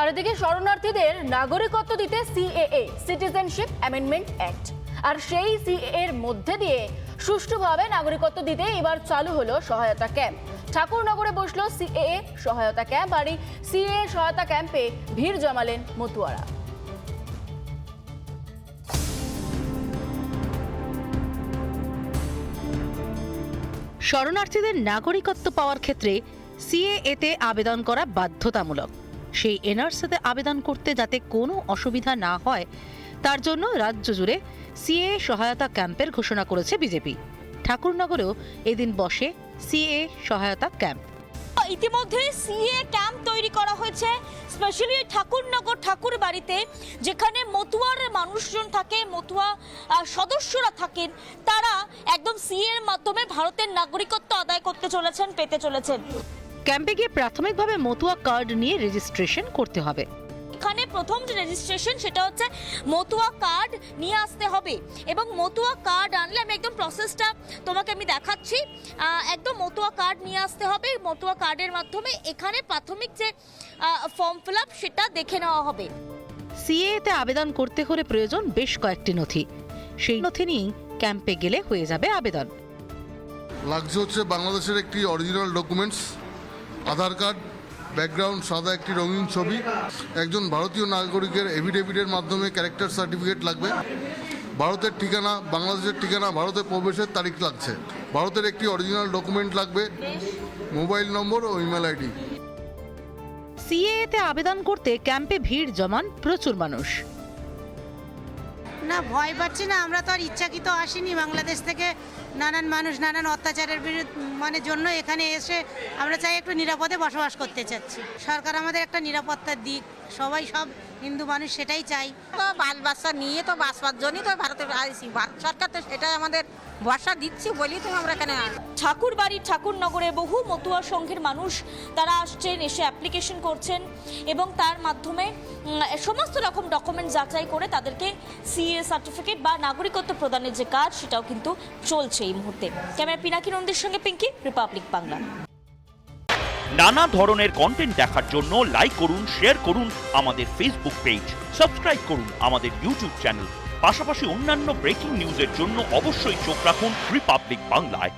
আর এদিকে শরণার্থীদের নাগরিকত্ব দিতে সিএএ সিটিজেনশিপ অ্যামেন্ডমেন্ট অ্যাক্ট আর সেই সিএ এর মধ্যে দিয়ে সুষ্ঠুভাবে নাগরিকত্ব দিতে এবার চালু হলো সহায়তা ক্যাম্প। ঠাকুরনগরে বসল সিএএ সহায়তা ক্যাম্প আর এই সিএএ সহায়তা ক্যাম্পে ভিড় জমালেন মতুয়ারা। শরণার্থীদের নাগরিকত্ব পাওয়ার ক্ষেত্রে সিএএতে আবেদন করা বাধ্যতামূলক। সেই এনআরসিতে আবেদন করতে যাতে কোনো অসুবিধা না হয়, তার জন্য রাজ্য জুড়ে সিএ সহায়তা ক্যাম্পের ঘোষণা করেছে বিজেপি। ঠাকুরনগরেও এদিন বসে সিএ সহায়তা ক্যাম্প। ইতিমধ্যে সিএ ক্যাম্প তৈরি করা হয়েছে, স্পেশালি ঠাকুরনগর ঠাকুর বাড়িতে যেখানে মতুয়ার মানুষজন থাকে, মতুয়া সদস্যরা থাকেন, তারা একদম সিএ এর মাধ্যমে ভারতের নাগরিকত্ব আদায় করতে চলেছেন, পেতে চলেছেন। ক্যাম্পে গিয়ে প্রাথমিকভাবে মতুয়া কার্ড নিয়ে রেজিস্ট্রেশন করতে হবে। এখানে প্রথম যে রেজিস্ট্রেশন সেটা হচ্ছে মতুয়া কার্ড নিয়ে আসতে হবে। এবং মতুয়া কার্ড আনলে আমি একদম প্রসেসটা তোমাকে আমি দেখাচ্ছি। একদম মতুয়া কার্ড নিয়ে আসতে হবে। মতুয়া কার্ডের মাধ্যমে এখানে প্রাথমিক যে ফর্ম ফিল আপ সেটা দেখে নেওয়া হবে। সিএতে আবেদন করতে হলে প্রয়োজন বেশ কয়েকটি নথি। সেই নথি নিয়েই ক্যাম্পে গেলে হয়ে যাবে আবেদন। লাগছে হচ্ছে বাংলাদেশের একটি original documents Aadhaar card background সাদা একটি রঙিন ছবি একজন ভারতীয় নাগরিকের এভিডেভিটের মাধ্যমে ক্যারেক্টার সার্টিফিকেট লাগবে। ভারতের ঠিকানা বাংলাদেশের ঠিকানা ভারতে প্রবেশের তারিখ লাগছে। ভারতের একটি অরিজিনাল ডকুমেন্ট লাগবে মোবাইল নম্বর ও ইমেল আইডি সিএতে আবেদন করতে ক্যাম্পে ভিড় জমান প্রচুর মানুষ। না ভয় পাচ্ছি না আমরা তো আর ইচ্ছাকৃত আসিনি বাংলাদেশ থেকে। নানান মানুষ নানান অত্যাচারের বিরুদ্ধে মানে জন্য এখানে এসে আমরা চাই একটু নিরাপদে বসবাস করতে চাচ্ছি। সরকার আমাদের একটা নিরাপত্তার দিক সবাই সব হিন্দু মানুষ সেটাই চাই। তো বাল বাচ্চা নিয়ে তো বাঁচবার জন্যই তো ভারতে আইসি ভারত সরকার তো সেটাই আমাদের ভরসা দিচ্ছি বলি তো আমরা এখানে ঠাকুর বাড়ি ঠাকুরনগরে বহু মতুয়া সংঘের মানুষ তারা আসছেন এসে অ্যাপ্লিকেশন করছেন এবং তার মাধ্যমে সমস্ত রকম ডকুমেন্ট যাচাই করে তাদেরকে সিএ সার্টিফিকেট বা নাগরিকত্ব প্রদানের যে কাজ সেটাও কিন্তু চলছে এই মুহূর্তে। ক্যামেরা পিনাকি নন্দীর সঙ্গে পিঙ্কি রিপাবলিক বাংলা। নানা ধরনের কন্টেন্ট দেখার জন্য লাইক করুন শেয়ার করুন আমাদের ফেসবুক পেজ সাবস্ক্রাইব করুন আমাদের ইউটিউব চ্যানেল পাশাপাশি অন্যান্য ব্রেকিং নিউজের জন্য অবশ্যই চোখ রাখুন রিপাবলিক বাংলায়।